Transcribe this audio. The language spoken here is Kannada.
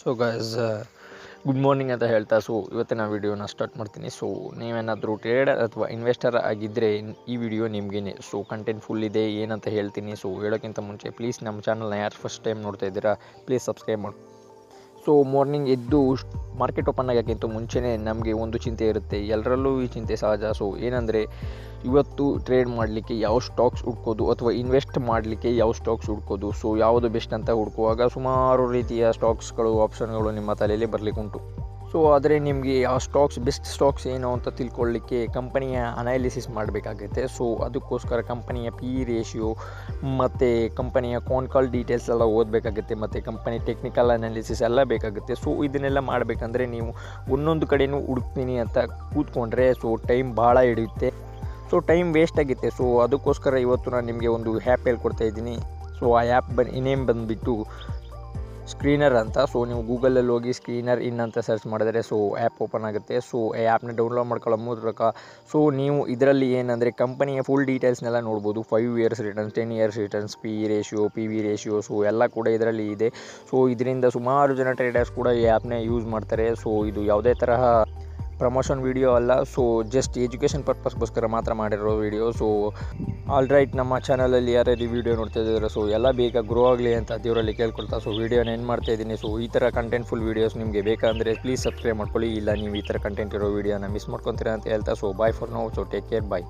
ಸೊ ಗಾಯ್ಸ್ ಗುಡ್ ಮಾರ್ನಿಂಗ್ ಅಂತ ಹೇಳ್ತಾ ಸೊ ಇವತ್ತಿನ ವೀಡಿಯೋನ ಸ್ಟಾರ್ಟ್ ಮಾಡ್ತೀನಿ. ಸೊ ನೀವೇನಾದರೂ ಟ್ರೇಡರ್ ಅಥವಾ ಇನ್ವೆಸ್ಟರ್ ಆಗಿದ್ದರೆ ಈ ವಿಡಿಯೋ ನಿಮಗೇನೆ ಸೊ ಕಂಟೆಂಟ್ ಫುಲ್ ಇದೆ, ಏನಂತ ಹೇಳ್ತೀನಿ. ಸೊ ಹೇಳೋಕ್ಕಿಂತ ಮುಂಚೆ ಪ್ಲೀಸ್ ನಮ್ಮ ಚಾನಲ್ನ ಯಾರು ಫಸ್ಟ್ ಟೈಮ್ ನೋಡ್ತಾ ಇದ್ದೀರಾ ಪ್ಲೀಸ್ ಸಬ್ಸ್ಕ್ರೈಬ್ ಮಾಡಿ ಸೊ ಮಾರ್ನಿಂಗ್ ಎದ್ದು ಮಾರ್ಕೆಟ್ ಓಪನ್ ಆಗೋಕ್ಕಿಂತ ಮುಂಚೆನೇ ನಮಗೆ ಒಂದು ಚಿಂತೆ ಇರುತ್ತೆ. ಎಲ್ಲರಲ್ಲೂ ಈ ಚಿಂತೆ ಸಹಜ. ಸೊ ಏನಂದರೆ ಇವತ್ತು ಟ್ರೇಡ್ ಮಾಡಲಿಕ್ಕೆ ಯಾವ ಸ್ಟಾಕ್ಸ್ ಹುಡ್ಕೋದು ಅಥವಾ ಇನ್ವೆಸ್ಟ್ ಮಾಡಲಿಕ್ಕೆ ಯಾವ ಸ್ಟಾಕ್ಸ್ ಹುಡ್ಕೋದು? ಸೊ ಯಾವುದು ಬೆಸ್ಟ್ ಅಂತ ಹುಡುಕುವಾಗ ಸುಮಾರು ರೀತಿಯ ಸ್ಟಾಕ್ಸ್ಗಳು ಆಪ್ಷನ್ಗಳು ನಿಮ್ಮ ತಲೆಯಲ್ಲಿ ಬರಲಿಕ್ಕೆ ಉಂಟು ಸೊ ಆದರೆ ನಿಮಗೆ ಆ ಸ್ಟಾಕ್ಸ್ ಬೆಸ್ಟ್ ಸ್ಟಾಕ್ಸ್ ಏನು ಅಂತ ತಿಳ್ಕೊಳ್ಳಿಕ್ಕೆ ಕಂಪನಿಯ ಅನಾಲಿಸಿಸ್ ಮಾಡಬೇಕಾಗುತ್ತೆ. ಸೊ ಅದಕ್ಕೋಸ್ಕರ ಕಂಪನಿಯ ಪಿ ರೇಷಿಯೋ ಮತ್ತು ಕಂಪನಿಯ ಕಾನ್ ಕಾಲ್ ಡೀಟೇಲ್ಸ್ ಎಲ್ಲ ಓದಬೇಕಾಗುತ್ತೆ, ಮತ್ತು ಕಂಪನಿ ಟೆಕ್ನಿಕಲ್ ಅನಾಲಿಸಿಸ್ ಎಲ್ಲ ಬೇಕಾಗುತ್ತೆ. ಸೊ ಇದನ್ನೆಲ್ಲ ಮಾಡಬೇಕಂದ್ರೆ ನೀವು ಒಂದೊಂದು ಕಡೆನೂ ಹುಡುಕ್ತೀನಿ ಅಂತ ಕೂತ್ಕೊಂಡ್ರೆ ಸೊ ಟೈಮ್ ಭಾಳ ಹಿಡಿಯುತ್ತೆ. ಸೊ ಟೈಮ್ ವೇಸ್ಟ್ ಆಗುತ್ತೆ ಸೊ ಅದಕ್ಕೋಸ್ಕರ ಇವತ್ತು ನಾನು ನಿಮಗೆ ಒಂದು ಆ್ಯಪ್ ಹೇಳ್ಕೊಡ್ತಾ ಇದ್ದೀನಿ. ಸೊ ಆ ಆ್ಯಪ್ ಬನ್ ಇನ್ನೇನು ಬಂದುಬಿಟ್ಟು ಸ್ಕ್ರೀನರ್ ಅಂತ. ಸೊ ನೀವು ಗೂಗಲಲ್ಲಿ ಹೋಗಿ ಸ್ಕ್ರೀನರ್ ಇನ್ ಅಂತ ಸರ್ಚ್ ಮಾಡಿದರೆ ಸೊ ಆ್ಯಪ್ ಓಪನ್ ಆಗುತ್ತೆ. ಸೊ ಈ ಆ್ಯಪ್ನ ಡೌನ್ಲೋಡ್ ಮಾಡ್ಕೊಳ್ಳೋ ಮೂಲಕ ಸೊ ನೀವು ಇದರಲ್ಲಿ ಏನಂದರೆ ಕಂಪನಿಯ ಫುಲ್ ಡೀಟೇಲ್ಸ್ನೆಲ್ಲ ನೋಡ್ಬೋದು. Five years returns ten years returns P ratio P V ratio so ಎಲ್ಲ ಕೂಡ ಇದರಲ್ಲಿ ಇದೆ. ಸೊ ಇದರಿಂದ ಸುಮಾರು ಜನ ಟ್ರೇಡರ್ಸ್ ಕೂಡ ಈ ಆ್ಯಪ್ನ ಯೂಸ್ ಮಾಡ್ತಾರೆ. ಸೊ ಇದು ಯಾವುದೇ ತರಹ ಪ್ರಮೋಷನ್ ವಿಡಿಯೋ ಅಲ್ಲ ಸೊ ಜಸ್ಟ್ ಎಜುಕೇಷನ್ ಪರ್ಪಸ್ಗೋಸ್ಕರ ಮಾತ್ರ ಮಾಡಿರೋ ವಿಡಿಯೋ ಸೊ ಆಲ್ ರೈಟ್ ನಮ್ಮ ಚಾನಲಲ್ಲಿ ಯಾರ್ಯಾರು ಈ ವಿಡಿಯೋ ನೋಡ್ತಾ ಇದ್ದಾರೆ ಸೊ ಎಲ್ಲ ಬೇಗ ಗ್ರೋ ಆಗಲಿ ಅಂತ ದೇವರಲ್ಲಿ ಕೇಳ್ಕೊಳ್ತಾ ಸೊ ವಿಡಿಯೋನ ಏನು ಮಾಡ್ತಾ ಇದ್ದೀನಿ ಸೊ ಈ ಥರ ಕಂಟೆಂಟ್ ಫುಲ್ ವೀಡಿಯೋಸ್ ನಿಮಗೆ ಬೇಕಂದರೆ ಪ್ಲೀಸ್ ಸಬ್ಸ್ಕ್ರೈಬ್ ಮಾಡ್ಕೊಳ್ಳಿ, ಇಲ್ಲ ನೀವು ಈ ಥರ ಕಂಟೆಂಟ್ ಇರೋ ವೀಡಿಯೋನ ಮಿಸ್ ಮಾಡ್ಕೊತೀರಾ ಅಂತ ಹೇಳ್ತಾ so bye for now so take care bye